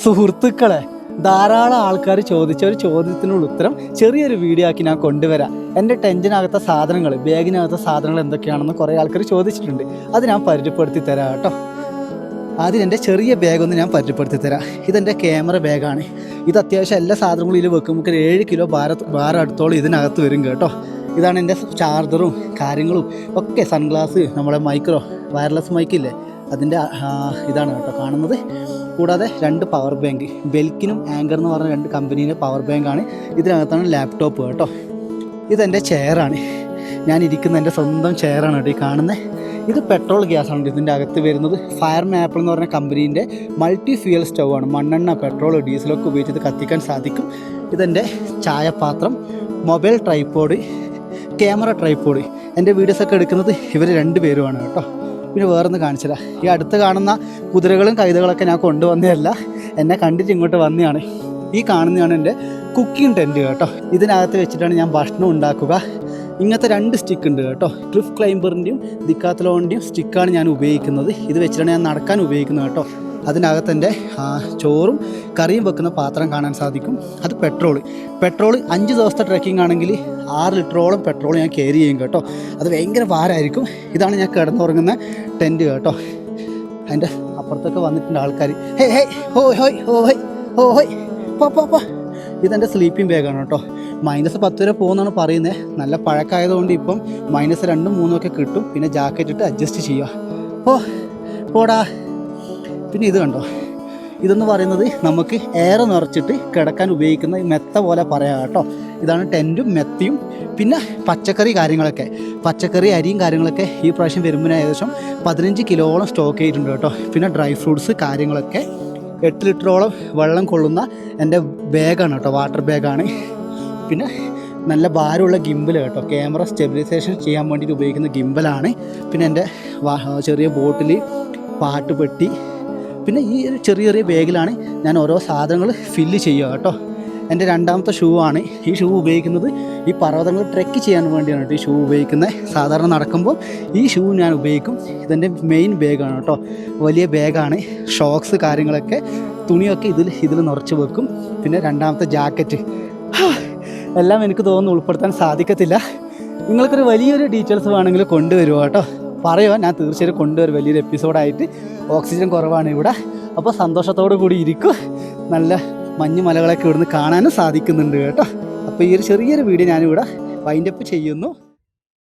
സുഹൃത്തുക്കളെ ധാരാളം ആൾക്കാർ ചോദിച്ച ഒരു ചോദ്യത്തിനുള്ള ഉത്തരം ചെറിയൊരു വീഡിയോ ആക്കി ഞാൻ കൊണ്ടുവരാം. എന്റെ ടെൻഷനകത്ത സാധനങ്ങൾ ബാഗിനകത്ത സാധനങ്ങൾ എന്തൊക്കെയാണെന്ന് കുറേ ആൾക്കാർ ചോദിച്ചിട്ടുണ്ട്. അത് ഞാൻ പരിചയപ്പെടുത്തി തരാം കേട്ടോ. ആദ്യം എന്റെ ചെറിയ ബാഗൊന്ന് ഞാൻ പരിചയപ്പെടുത്തി തരാം. ഇതെന്റെ ക്യാമറ ബാഗാണ് ഇത് അത്യാവശ്യം എല്ലാ സാധനങ്ങളും ഇതിൽ വെക്കുമ്പോൾ ഒരു ഏഴ് കിലോ ഭാര ഭാരം അടുത്തോളം ഇതിനകത്ത് വരും കേട്ടോ. ഇതാണ് എന്റെ ചാർജറും കാര്യങ്ങളും. ഒക്കെ സൺഗ്ലാസ് നമ്മുടെ മൈക്രോ വയർലെസ് മൈക്കില്ലേ അതിന്റെ ഇതാണ് കേട്ടോ കാണുന്നത്. കൂടാതെ രണ്ട് പവർ ബാങ്ക് ബെൽക്കിനും ആങ്കർ എന്ന് പറഞ്ഞ രണ്ട് കമ്പനീന്റെ പവർ ബാങ്കാണ് ഇതിനകത്താണ് ലാപ്ടോപ്പ് കേട്ടോ. ഇതെന്റെ ചെയറാണ് ഞാൻ ഇരിക്കുന്ന എന്റെ സ്വന്തം ചെയറാണ് കേട്ടോ ഈ കാണുന്നത് ഇത് പെട്രോൾ ഗ്യാസാണ് ഇതിന്റെ അകത്ത് വരുന്നത്. ഫയർ മാപ്പിൾ എന്ന് പറഞ്ഞ കമ്പനീന്റെ മൾട്ടി ഫ്യൂൽ സ്റ്റൗ ആണ്. മണ്ണെണ്ണ പെട്രോൾ ഡീസലൊക്കെ ഉപയോഗിച്ച് ഇത് കത്തിക്കാൻ സാധിക്കും. ഇതെന്റെ ചായപാത്രം മൊബൈൽ ട്രൈപ്പോഡ് ക്യാമറ ട്രൈപ്പോഡ് എന്റെ വീഡിയോസൊക്കെ എടുക്കുന്നത് ഇവർ രണ്ട് പേരുമാണ് കേട്ടോ. പിന്നെ വേറൊന്ന് കാണിച്ചില്ല ഈ അടുത്ത് കാണുന്ന കുതിരകളും കൈതകളൊക്കെ ഞാൻ കൊണ്ടുവന്നതല്ല എന്നെ കണ്ടിട്ട് ഇങ്ങോട്ട് വന്നതാണ്. ഈ കാണുന്നതാണ് എന്റെ കുക്കിംഗ് ടെന്റ് കേട്ടോ. ഇതിനകത്ത് വെച്ചിട്ടാണ് ഞാൻ ഭക്ഷണം ഉണ്ടാക്കുക. ഇങ്ങനത്തെ രണ്ട് സ്റ്റിക്ക് ഉണ്ട് കേട്ടോ. ട്രിഫ് ക്ലൈംബറിന്റെയും ദിക്കാത്തലോണിന്റെയും സ്റ്റിക്കാണ് ഞാൻ ഉപയോഗിക്കുന്നത്. ഇത് വെച്ചിട്ടാണ് ഞാൻ നടക്കാൻ ഉപയോഗിക്കുന്നത് കേട്ടോ. അതിനകത്ത് എന്റെ ചോറും കറിയും വെക്കുന്ന പാത്രം കാണാൻ സാധിക്കും. അത് പെട്രോൾ പെട്രോൾ അഞ്ച് ദിവസത്തെ ട്രക്കിംഗ് ആണെങ്കിൽ ആറ് ലിറ്ററോളം പെട്രോൾ ഞാൻ കയറി ചെയ്യും കേട്ടോ. അത് ഭയങ്കര ഭാരമായിരിക്കും. ഇതാണ് ഞാൻ കിടന്നുറങ്ങുന്ന ടെന്റ് കേട്ടോ. അതിന്റെ അപ്പുറത്തൊക്കെ വന്നിട്ടുണ്ട് ആൾക്കാർ ഹേ ഹേ ഹോയ് ഹോയ് ഹോ ഹോയ് പോ പോ പോ. ഇതെന്റെ സ്ലീപ്പിംഗ് ബാഗാണ് കേട്ടോ. മൈനസ് പത്ത് വരെ പോകുമെന്നാണ് പറയുന്നത് നല്ല പഴക്കമായതുകൊണ്ട് ഇപ്പം മൈനസ് രണ്ടും മൂന്നും ഒക്കെ കിട്ടും. പിന്നെ ജാക്കറ്റ് ഇട്ട് അഡ്ജസ്റ്റ് ചെയ്യുക. ഓ പോടാ. പിന്നെ ഇത് കണ്ടോ? ഇതെന്ന് പറയുന്നത് നമുക്ക് എയർ നിറച്ചിട്ട് കിടക്കാൻ ഉപയോഗിക്കുന്ന മെത്ത പോലെ പറയാം കേട്ടോ. ഇതാണ് ടെന്റും മെത്തയും പിന്നെ പച്ചക്കറി കാര്യങ്ങളൊക്കെ. പച്ചക്കറി അരിയും കാര്യങ്ങളൊക്കെ ഈ പ്രാവശ്യം വരുമ്പോൾ ഏകദേശം പതിനഞ്ച് കിലോളം സ്റ്റോക്ക് ചെയ്തിട്ടുണ്ട് കേട്ടോ. പിന്നെ ഡ്രൈ ഫ്രൂട്ട്സ് കാര്യങ്ങളൊക്കെ എട്ട് ലിറ്ററോളം വെള്ളം കൊള്ളുന്ന എന്റെ ബാഗാണ് കേട്ടോ വാട്ടർ ബാഗാണ് പിന്നെ നല്ല ഭാരമുള്ള ഗിംബൽ കേട്ടോ ക്യാമറ സ്റ്റെബിലൈസേഷൻ ചെയ്യാൻ വേണ്ടിയിട്ട് ഉപയോഗിക്കുന്ന ഗിംബലാണ് പിന്നെ എന്റെ ചെറിയ ബോട്ടിൽ പാട്ടുപെട്ടി പിന്നെ ഈ ഒരു ചെറിയ ചെറിയ ബാഗിലാണ് ഞാൻ ഓരോ സാധനങ്ങൾ ഫില്ല് ചെയ്യുക കേട്ടോ. എന്റെ രണ്ടാമത്തെ ഷൂ ആണ്. ഈ ഷൂ ഉപയോഗിക്കുന്നത് ഈ പർവതങ്ങൾ ട്രെക്ക് ചെയ്യാൻ വേണ്ടിയാണ് ഈ ഷൂ ഉപയോഗിക്കുന്നത്. സാധാരണ നടക്കുമ്പോൾ ഈ ഷൂ ഞാൻ ഉപയോഗിക്കും. ഇതെന്റെ മെയിൻ ബാഗാണ് കേട്ടോ. വലിയ ബാഗാണ് ഷോക്സ് കാര്യങ്ങളൊക്കെ തുണിയൊക്കെ ഇതിൽ ഇതിൽ നിറച്ച് വെക്കും. പിന്നെ രണ്ടാമത്തെ ജാക്കറ്റ് എല്ലാം എനിക്ക് തോന്നുന്നു ഉൾപ്പെടുത്താൻ സാധിക്കത്തില്ല. നിങ്ങൾക്കൊരു വലിയൊരു ഡീറ്റെയിൽസ് വേണമെങ്കിൽ കൊണ്ടുവരുമോ കേട്ടോ? പറയുമോ ഞാൻ തീർച്ചയായും കൊണ്ടുവരും. വലിയൊരു എപ്പിസോഡായിട്ട് ഓക്സിജൻ കുറവാണ് ഇവിടെ. അപ്പോൾ സന്തോഷത്തോടു കൂടി ഇരിക്കും. നല്ല മഞ്ഞ് മലകളൊക്കെ ഇവിടുന്ന് കാണാനും സാധിക്കുന്നുണ്ട് കേട്ടോ. അപ്പോൾ ഈ ഒരു ചെറിയൊരു വീഡിയോ ഞാനിവിടെ വൈൻഡപ്പ് ചെയ്യുന്നു.